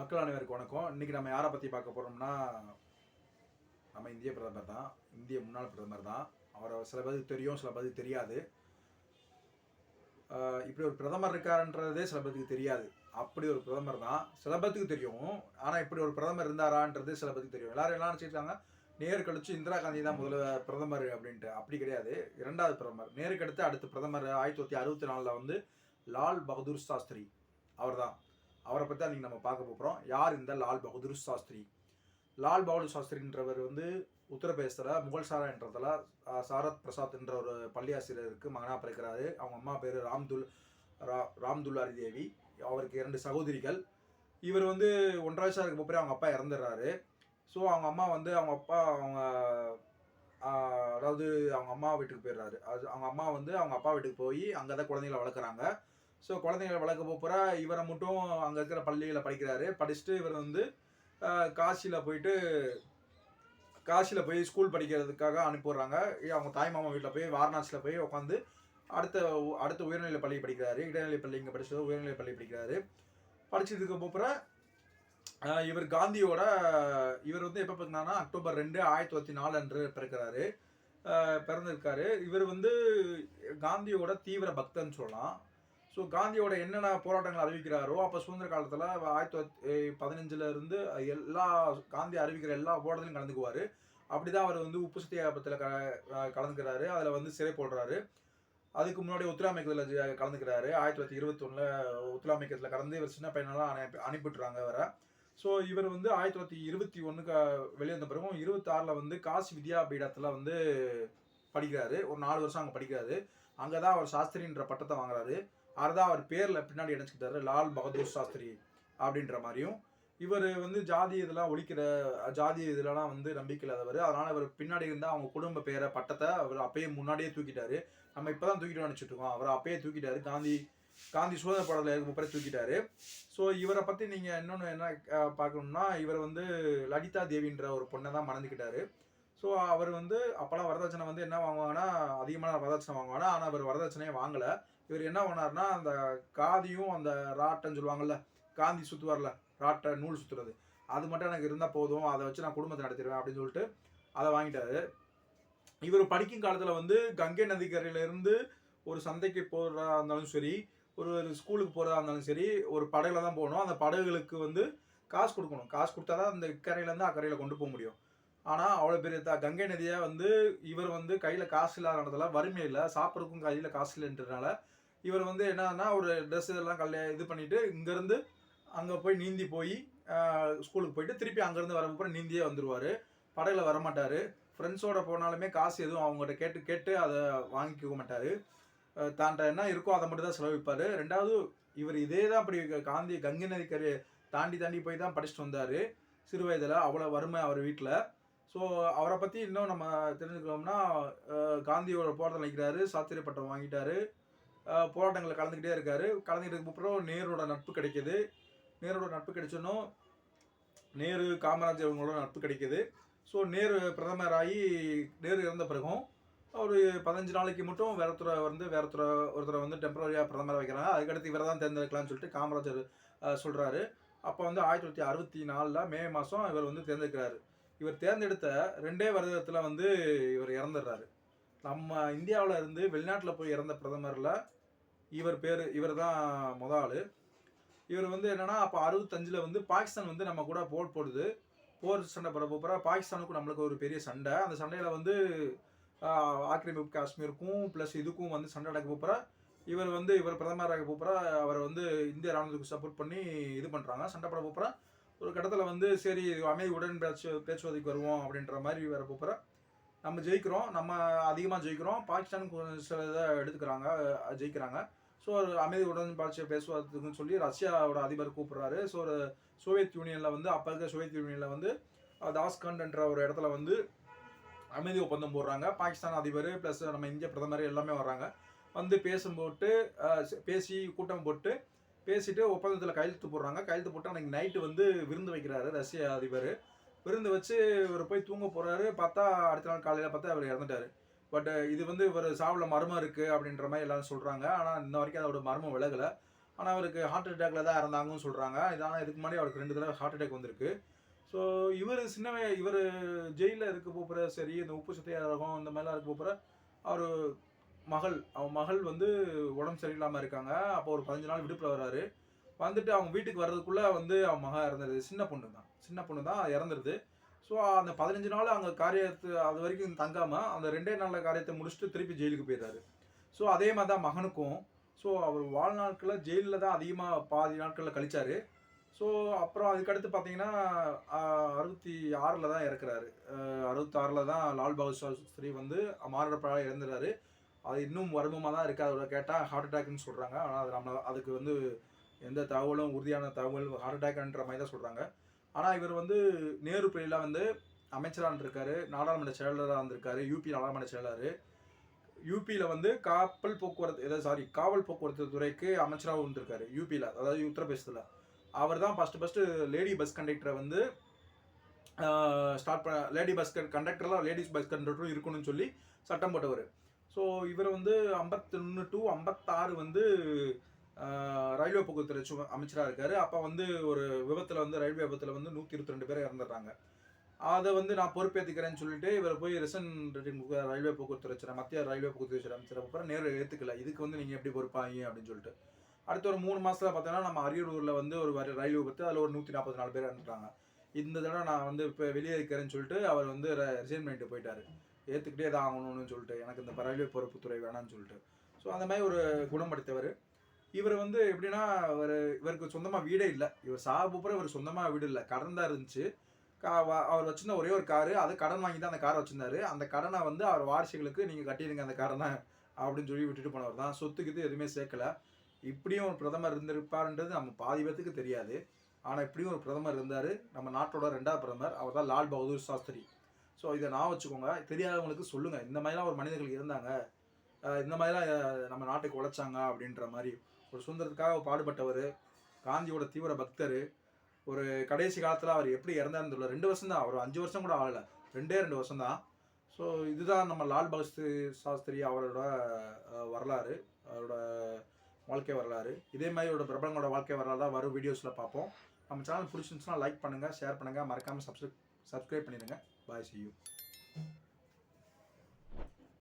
மக்கள் அனைவருக்கு வணக்கம். இன்னைக்கு நம்ம யாரை பற்றி பார்க்க போகிறோம்னா நம்ம இந்திய பிரதமர் தான். இந்திய முன்னாள் பிரதமர் தான். அவரை சில பேருக்கு தெரியும் சில பேருக்கு தெரியாது. இப்படி ஒரு பிரதமர் இருக்காருன்றதே சில பேருக்கு தெரியாது. அப்படி ஒரு பிரதமர் தான். சில பேருக்கு தெரியும். ஆனால் இப்படி ஒரு பிரதமர் இருந்தாரான்றது சில பேருக்கு தெரியும். எல்லாரும் எல்லாம் நினச்சிருக்காங்க? நேரு கழிச்சு இந்திரா காந்தி தான் முதல்ல பிரதமர் அப்படின்ட்டு. அப்படி கிடையாது. இரண்டாவது பிரதமர். நேருக்கு அடுத்து அடுத்த பிரதமர் ஆயிரத்தி தொள்ளாயிரத்தி அறுபத்தி நாலில் வந்து லால் பகதூர் சாஸ்திரி. அவர் தான் அவரை பற்றி தான் நம்ம பார்க்க போகிறோம் யார் இந்த லால் பகதூர் சாஸ்திரி? லால் பகதூர் சாஸ்திரின்றவர் வந்து உத்தரப்பிரதேசத்தில் முகல் சாரா என்றதில் சாரத் பிரசாத் என்ற ஒரு பள்ளி ஆசிரியருக்கு மகனாக பிறக்கிறாரு. அவங்க அம்மா பேர் ராம்துல் ரா ராம்துல்லாரி தேவி. அவருக்கு இரண்டு சகோதரிகள். இவர் வந்து ஒன்றரை வயசாக இருக்க போய் அவங்க அப்பா இறந்துடுறாரு. ஸோ அவங்க அம்மா வந்து அவங்க அப்பா அவங்க அதாவது அவங்க அம்மா வீட்டுக்கு போயிடுறாரு. அது அவங்க அம்மா வந்து அவங்க அப்பா வீட்டுக்கு போய் அங்கே தான் குழந்தைகளை வளர்க்குறாங்க. ஸோ குழந்தைங்களை வளர்க்க போகிறா இவரை மட்டும் அங்கே இருக்கிற பள்ளியில் படிக்கிறாரு. படிச்சுட்டு இவர் வந்து காசியில் போயிட்டு காசியில் போய் ஸ்கூல் படிக்கிறதுக்காக அனுப்பிடுறாங்க அவங்க தாய் மாமா வீட்டில் போய் வாரணாசியில் போய் உட்காந்து அடுத்த அடுத்த உயர்நிலை பள்ளி படிக்கிறாரு. இடைநிலை பள்ளி இங்கே படிச்சது உயர்நிலை பள்ளி படிக்கிறாரு. படிச்சதுக்கு அப்புறம் இவர் காந்தியோட இவர் வந்து எப்போ பிறந்தானா அக்டோபர் ரெண்டு ஆயிரத்தி தொள்ளாயிரத்தி நாலு அன்று பிறக்கிறாரு. பிறந்திருக்காரு. இவர் வந்து காந்தியோட தீவிர பக்தன்னு சொல்லலாம். ஸோ காந்தியோட என்னென்ன போராட்டங்கள் அறிவிக்கிறாரோ அப்போ சுதந்திர காலத்தில் ஆயிரத்தி தொள்ளாயிரத்தி பதினஞ்சுலேருந்து எல்லா காந்தி அறிவிக்கிற எல்லா போராட்டத்திலும் கலந்துக்குவார். அப்படி தான் அவர் வந்து உப்பு சத்தியாபத்தில் க கலந்துக்கிறாரு. அதில் வந்து சிறை போடுறாரு. அதுக்கு முன்னாடி உத்தராமைக்கத்தில் கலந்துக்கிறாரு. ஆயிரத்தி தொள்ளாயிரத்தி இருபத்தொன்னில் உத்தராமைக்கத்தில் கலந்து இவர் சின்ன பையனெல்லாம் அனுப்பி அனுப்பிட்டுறாங்க வர ஸோ இவர் வந்து ஆயிரத்தி தொள்ளாயிரத்தி இருபத்தி ஒன்றுக்கு வெளியே வந்த பிறகும் இருபத்தாறில் வந்து காசி வித்யா பீடத்தில் வந்து படிக்கிறாரு. ஒரு நாலு வருஷம் அங்கே படிக்கிறாரு. அங்கே தான் அவர் சாஸ்திரின்ற பட்டத்தை வாங்குறாரு. அதுதான் அவர் பேரில் பின்னாடி இணைச்சிக்கிட்டாரு. லால் பகதூர் சாஸ்திரி அப்படின்ற மாதிரியும். இவர் வந்து ஜாதி இதெல்லாம் ஒழிக்கிற ஜாதி இதெல்லாம் வந்து நம்பிக்கை இல்லாதவர். அதனால் இவர் பின்னாடி இருந்தால் அவங்க குடும்ப பேரை பட்டத்தை அவர் அப்பயே முன்னாடியே தூக்கிட்டாரு. நம்ம இப்போ தான் தூக்கிட்டு நினச்சிட்டு இருக்கோம். அவர் அப்பயே தூக்கிட்டாரு. காந்தி காந்தி சுதந்திர படத்தில் இருக்கும் முப்பரை தூக்கிட்டாரு. ஸோ இவரை பற்றி நீங்கள் இன்னொன்று என்ன பார்க்கணும்னா இவர் வந்து லலிதா தேவின்ற ஒரு பொண்ணை தான் மணந்துக்கிட்டாரு. ஸோ அவர் வந்து அப்போலாம் வரதட்சணை வந்து என்ன வாங்குவாங்கன்னா அதிகமான வரதட்சணை வாங்குவானா ஆனால் அவர் வரதட்சணையே வாங்கலை. இவர் என்ன பண்ணார்னா அந்த காதியும் அந்த ராட்டைன்னு சொல்லுவாங்கல்ல காந்தி சுற்றுவார்ல ராட்டை நூல் சுற்றுறது அது மட்டும் எனக்கு இருந்தால் போதும். அதை வச்சு நான் குடும்பத்தை நடத்திடுவேன் அப்படின்னு சொல்லிட்டு அதை வாங்கிட்டாரு. இவர் படிக்கும் காலத்தில் வந்து கங்கை நதிக்கரையிலேருந்து ஒரு சந்தைக்கு போகிறதா இருந்தாலும் சரி ஒரு ஒரு ஸ்கூலுக்கு போகிறதா இருந்தாலும் சரி ஒரு படகுல தான் போகணும். அந்த படகுகளுக்கு வந்து காசு கொடுக்கணும். காசு கொடுத்தா தான் அந்த இக்கரையிலேருந்து அக்கறையில் கொண்டு போக முடியும். ஆனால் அவ்வளோ பெரிய த கங்கை நதியை வந்து இவர் வந்து கையில் காசு இல்லாதனால வறுமை இல்லை சாப்பிட்றதுக்கும் கையில் காசு இல்லைன்றதுனால இவர் வந்து என்னன்னா ஒரு ட்ரெஸ் இதெல்லாம் கல்ல இது பண்ணிட்டு இங்கேருந்து அங்கே போய் நீந்தி போய் ஸ்கூலுக்கு போயிட்டு திருப்பி அங்கேருந்து வரப்போ நீந்தியே வந்துடுவார் படகுல வரமாட்டார். ஃப்ரெண்ட்ஸோட போனாலுமே காசு எதுவும் அவங்ககிட்ட கேட்டு கேட்டு அதை வாங்கிக்க மாட்டார். தான்ட்ட என்ன இருக்கோ அதை மட்டும் தான் செலவிப்பார் ரெண்டாவது இவர் இதே தான் அப்படி காந்தி கங்கை நதிக்கரை தாண்டி தாண்டி போய் தான் படிச்சுட்டு வந்தார். சிறு வயதில் அவ்வளோ வறுமை அவர் வீட்டில் ஸோ அவரை பற்றி இன்னும் நம்ம தெரிஞ்சுக்கிறோம்னா காந்தியோட போராட்டம் நினைக்கிறாரு சாத்திரிய பட்டம் வாங்கிட்டாரு போராட்டங்களில் கலந்துக்கிட்டே இருக்காரு. கலந்துக்கிட்டதுக்கு அப்புறம் நேரோட நட்பு கிடைக்கிது. நேரோட நட்பு கிடைச்சோன்னும் நேரு காமராஜர் இவங்களோட நட்பு கிடைக்குது. ஸோ நேரு பிரதமராகி நேரு இறந்த பிறகும் ஒரு பதினஞ்சு நாளைக்கு மட்டும் வேற ஒருத்தரை வந்து வேற ஒருத்தரை ஒருத்தரை வந்து டெம்பரரியாக பிரதமர் வைக்கிறாங்க. அதுக்கடுத்து இவரை தான் தேர்ந்தெடுக்கலாம்னு சொல்லிட்டு காமராஜர் சொல்கிறாரு அப்போ வந்து ஆயிரத்தி தொள்ளாயிரத்தி அறுபத்தி நாலில் மே மாதம் இவர் வந்து தேர்ந்தெடுக்கிறாரு. இவர் தேர்ந்தெடுத்த ரெண்டே வருடத்தில் வந்து இவர் இறந்துடுறாரு. நம்ம இந்தியாவில் இருந்து வெளிநாட்டில் போய் இறந்த பிரதமரில் இவர் பேர் இவர் தான் முத ஆள். இவர் வந்து என்னன்னா அப்போ அறுபத்தஞ்சில் வந்து பாகிஸ்தான் வந்து நம்ம கூட போர் போடுது. போர் சண்டை போட போகிற பாகிஸ்தானுக்கும் நம்மளுக்கு ஒரு பெரிய சண்டை. அந்த சண்டையில் வந்து ஆக்கிரமிப்பு காஷ்மீருக்கும் ப்ளஸ் இதுக்கும் வந்து சண்டை நடக்க போகிற இவர் வந்து இவர் பிரதமராக போகிற அவர் வந்து இந்திய ராணுவத்துக்கு சப்போர்ட் பண்ணி இது பண்ணுறாங்க சண்டை போட போகிற ஒரு கட்டத்தில் வந்து சரி அமைதி உடன் பேச்சு பேச்சுவார்த்தைக்கு வருவோம் அப்படின்ற மாதிரி வர போகிற நம்ம ஜெயிக்கிறோம். நம்ம அதிகமாக ஜெயிக்கிறோம். பாகிஸ்தான் சில இதை எடுத்துக்கிறாங்க ஜெயிக்கிறாங்க. ஸோ ஒரு அமைதி உடன்பாட்சியை பேசுவதுக்குன்னு சொல்லி ரஷ்யாவோட அதிபர் கூப்பிட்றாரு. ஸோ ஒரு சோவியத் யூனியனில் வந்து அப்போ இருக்க சோவியத் யூனியனில் வந்து அஹ், ஒரு இடத்துல வந்து அமைதி ஒப்பந்தம் போடுறாங்க. பாகிஸ்தான் அதிபர் ப்ளஸ் நம்ம இந்திய பிரதமர் எல்லாமே வர்றாங்க. வந்து பேசும் போட்டு பேசி கூட்டம் போட்டு பேசிட்டு ஒப்பந்தத்தில் கையெழுத்து போடுறாங்க. கையெழுத்து போட்டு அன்னைக்கு நைட்டு வந்து விருந்து வைக்கிறாரு ரஷ்ய அதிபர். விருந்து வச்சு இவர் போய் தூங்க போறாரு. பார்த்தா அடுத்த நாள் காலையில் பார்த்தா அவர் இறந்துட்டாரு. பட் இது வந்து இவர் சாவில் மர்மம் இருக்கு அப்படின்ற மாதிரி எல்லாரும் சொல்றாங்க. ஆனால் இன்ன வரைக்கும் அதோட மர்மம் விலகலை. ஆனால் அவருக்கு ஹார்ட் அட்டாக்ல தான் இறந்தாங்கன்னு சொல்கிறாங்க இதான இதுக்கு முன்னாடி அவருக்கு ரெண்டு தடவை ஹார்ட் அட்டாக் வந்திருக்கு. ஸோ இவர் சின்ன இவர் ஜெயிலில் இருக்க போகிற சரி இந்த உப்பு சத்தியாரகம் இந்த மாதிரிலாம் இருக்க போகிற அவர் மகள் அவன் மகள் வந்து உடம்பு சரியில்லாமல் இருக்காங்க. அப்போ ஒரு பதினஞ்சு நாள் விடுப்பில் வராரு வந்துட்டு அவங்க வீட்டுக்கு வர்றதுக்குள்ளே வந்து அவன் மகன் இறந்துருது சின்ன பொண்ணு தான் சின்ன பொண்ணு தான் இறந்துருது ஸோ அந்த பதினஞ்சு நாள் அங்கே காரியத்து அது வரைக்கும் தங்காமல் அந்த ரெண்டே நாளில் காரியத்தை முடிச்சுட்டு திருப்பி ஜெயிலுக்கு போயிடுறாரு. ஸோ அதே மாதிரி தான் மகனுக்கும். ஸோ அவர் வாழ்நாட்களில் ஜெயிலில் தான் அதிகமாக பாதி நாட்களில் கழிச்சார். ஸோ அப்புறம் அதுக்கடுத்து பார்த்தீங்கன்னா அறுபத்தி ஆறில் தான் இறக்குறாரு. அறுபத்தாறில் தான் லால் பகதூர் சாஸ்திரி வந்து மாரடைப்பால் இறந்துறாரு. அது இன்னும் வருமமாக தான் இருக்குது அதோட கேட்டால் ஹார்ட் அட்டாக்னு சொல்கிறாங்க ஆனால் அது நம்ம அதுக்கு வந்து எந்த தகவலும் உறுதியான தகவல் ஹார்ட் அட்டாக்ன்ற மாதிரி தான் சொல்கிறாங்க ஆனால் இவர் வந்து நேரு பிள்ளையில் வந்து அமைச்சராக இருக்காரு நாடாளுமன்ற செயலராக இருந்திருக்காரு. யூபி நாடாளுமன்ற செயலாளர். யூபியில் வந்து காப்பல் போக்குவரத்து ஏதாவது சாரி காவல் போக்குவரத்து துறைக்கு அமைச்சராகவும் இருந்திருக்காரு. யூபியில் அதாவது உத்தரப்பிரதேசத்தில். அவர் தான் ஃபஸ்ட்டு ஃபஸ்ட்டு லேடி பஸ் கண்டக்டரை வந்து ஸ்டார்ட் பண்ண லேடி பஸ் கண்டக்டர்லாம் லேடிஸ் பஸ் கண்டக்டரும் இருக்கணும்னு சொல்லி சட்டம் போட்டவர். ஸோ இவர் வந்து ஐம்பத்தொன்று டு ஐம்பத்தாறு வந்து ரயில்வே போக்குவரத்து துறை அமைச்சராக இருக்கார். அப்போ வந்து ஒரு விபத்தில் வந்து ரயில்வே விபத்தில் வந்து நூற்றி இருபத்தி ரெண்டு பேர் இறந்துடுறாங்க. அதை வந்து நான் பொறுப்பேற்றுக்கிறேன்னு சொல்லிட்டு இவர் போய் ரிசன் ரயில்வே போக்குவரத்து அமைச்சர் மத்திய ரயில்வே போக்குவரத்து அமைச்சர் அப்புறம் நேரில் ஏற்றுக்கல இதுக்கு வந்து நீங்கள் எப்படி பொறுப்பாங்க அப்படின்னு சொல்லிட்டு. அடுத்த ஒரு மூணு மாதத்தில் பார்த்தோன்னா நம்ம அரியலூரில் வந்து ஒரு வர- ரயில் விபத்து அதில் ஒரு நூற்றி நாற்பத்தி நாலு பேர் இறந்துட்டாங்க. இந்த தடவை நான் வந்து இப்போ வெளியே இருக்கிறேன்னு சொல்லிட்டு அவர் வந்து ரிசைன் பண்ணிட்டு போயிட்டார். ஏற்றுக்கிட்டே தான் ஆகணும்னு சொல்லிட்டு எனக்கு இந்த ரயில்வே பொறுப்புத்துறை வேணாம்னு சொல்லிட்டு. ஸோ அந்த மாதிரி ஒரு குணம் படைத்தவர் இவர் வந்து எப்படின்னா அவர் இவருக்கு சொந்தமாக வீடே இல்லை. இவர் சாப்பிட்ற இவர் சொந்தமாக வீடு இல்லை. கடன் தான் இருந்துச்சு. கா- அவர் வச்சிருந்த ஒரே ஒரு காரு. அது கடன் வாங்கி தான் அந்த காரை வச்சிருந்தாரு. அந்த கடனை வந்து அவர் வாரிசுகளுக்கு நீங்கள் கட்டிடுங்க அந்த கடனை அப்படின்னு சொல்லி விட்டுட்டு போனவர் தான். சொத்துக்கு இது எதுவுமே சேர்க்கல. இப்படியும் ஒரு பிரதமர் இருந்திருப்பாருன்றது நம்ம பாதி பேத்துக்கு தெரியாது. ஆனால் இப்படியும் ஒரு பிரதமர் இருந்தார். நம்ம நாட்டோட ரெண்டாவது பிரதமர். அவர் தான் லால் பகதூர் சாஸ்திரி. ஸோ இதை நான் வச்சுக்கோங்க. தெரியாதவங்களுக்கு சொல்லுங்கள் இந்த மாதிரிலாம் ஒரு மனிதர்கள் இருந்தாங்க. இந்த மாதிரிலாம் நம்ம நாட்டுக்கு உழைச்சாங்க அப்படின்ற மாதிரி. ஒரு சுதந்திரத்துக்காக பாடுபட்டவர் காந்தியோட தீவிர பக்தர் ஒரு கடைசி காலத்தில் அவர் எப்படி இறந்தாருன்னு தெரியல. ரெண்டு வருஷம் தான் அவர் அஞ்சு வருஷம் கூட ஆகலை. ரெண்டே ரெண்டு வருஷம் தான் ஸோ இதுதான் நம்ம லால் பகதூர் சாஸ்திரி அவரோட வரலாறு. அவரோட வாழ்க்கை வரலாறு. இதே மாதிரி ஒரு பிரபலங்களோட வாழ்க்கை வரலாறு தான் வரும் வீடியோஸில் பார்ப்போம். நம்ம சேனல் பிடிச்சிருந்துச்சுன்னா லைக் பண்ணுங்கள் ஷேர் பண்ணுங்கள் மறக்காமல் சப்ஸ்கிரைப் சப்ஸ்கிரைப் பண்ணிடுங்க. பாய் see you